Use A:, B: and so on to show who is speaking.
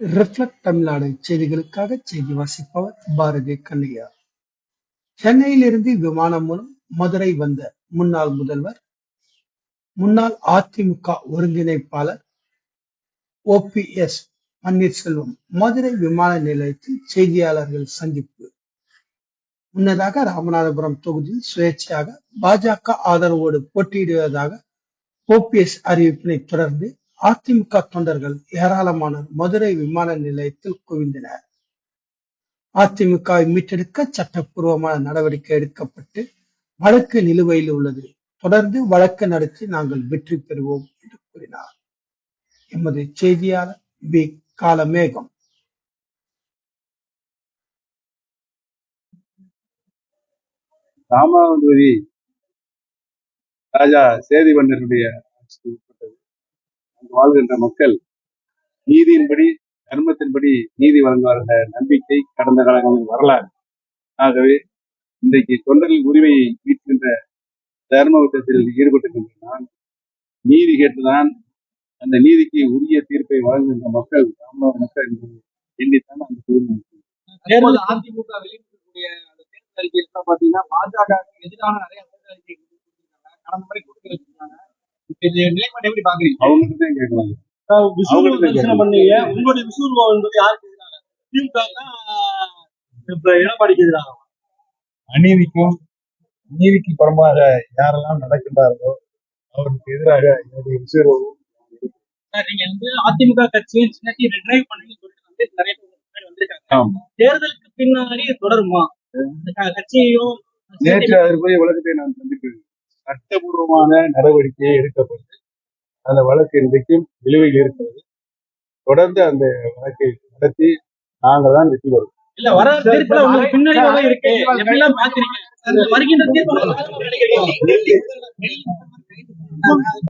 A: Reflect Tamil Nadu செய்திகளுக்காக செய்தி வாசிப்பவர் பாரதி கண்ணையா சென்னையிலிருந்து விமானம் மூலம் மதுரை வந்த முன்னாள் முதல்வர் முன்னாள் அதிமுக ஒருங்கிணைப்பாளர் ஓபிஎஸ் பன்னீர்செல்வம் மதுரை விமான நிலையத்தில் செய்தியாளர்கள் சந்திப்பு. முன்னதாக ராமநாதபுரம் தொகுதியில் சுயேட்சையாக பாஜக ஆதரவோடு போட்டியிடுவதாக ஓபிஎஸ் அறிவிப்பினை தொடர்ந்து அதிமுக தொண்டர்கள் ஏராளமானோர் மதுரை விமான நிலையத்தில் குவிந்தனர். அதிமுகவை மீட்டெடுக்க சட்டப்பூர்வமான நடவடிக்கை எடுக்கப்பட்டு வழக்கு நிலுவையில் உள்ளது. தொடர்ந்து வழக்கு நடத்தி நாங்கள் வெற்றி பெறுவோம் என்று கூறினார். எமது செய்தியாளர் பி காலமேகம்.
B: ராமாவதி ராஜா சேதி மன்னருடைய ஆட்சிக்கு உட்பட்டது. வாழ்கின்ற மக்கள் நீதியின்படி தர்மத்தின்படி நீதி வழங்குவார்கள் நம்பிக்கை கடந்த காலங்களில் வரலாறு. ஆகவே இன்றைக்கு தொண்டர்களின் உரிமையை மீட்கின்ற தர்ம யுத்தத்தில் ஈடுபட்டிருக்கின்ற நான் நீதி கேட்டுதான் அந்த நீதிக்கு உரிய தீர்ப்பை வழங்குகின்ற மக்கள் தமிழக மக்கள் என்பது எண்ணித்தான் அந்த தீர்வு
C: தேர்தல் அதிமுக வெளியிட்டிருக்கக்கூடிய அந்த தேர்தல் பாத்தீங்கன்னா பாஜக எதிரான நிறைய தேர்தல் அறிக்கை கடந்த முறை கொடுக்கிறது இது நிலைப்பாடு எப்படி பாக்குறீங்க
B: தான்
C: தரிசனம் பண்ணீங்க. உங்களுடைய விசுவல் என்பது யாருக்கு எதிராக? திமுக இப்ப எடப்பாடிக்கு எதிராக
B: அநீதிக்கும் நீதிக்கு புறமாக யாரெல்லாம் நடக்கின்றார்களோ அவருக்கு எதிராக என்னுடைய விசுவரவும்
C: சார், நீங்க வந்து அதிமுக கட்சியை சின்னத்தி ரிட்ரைவ் பண்ணி சொல்லிட்டு வந்து நிறைய பேர் வந்திருக்காங்க. தேர்தலுக்கு பின்னாடி தொடருமா? கட்சியையும்
B: நேற்று அதற்குரிய வழக்கத்தை நான் சந்திக்கிறேன். சட்டபூர்வமான நடவடிக்கை எடுக்கப்பட்டு அந்த வழக்கு இன்றைக்கும் நிலுவையில் இருக்கிறது. தொடர்ந்து அந்த வழக்கை நடத்தி நாங்கள் தான் வெற்றி வருவோம்
C: இல்ல வர தீர்ப்புல உங்களுக்கு பின்னடைவாக இருக்கு. எப்படிலாம் பாக்குறீங்க வருகின்ற தீர்ப்பு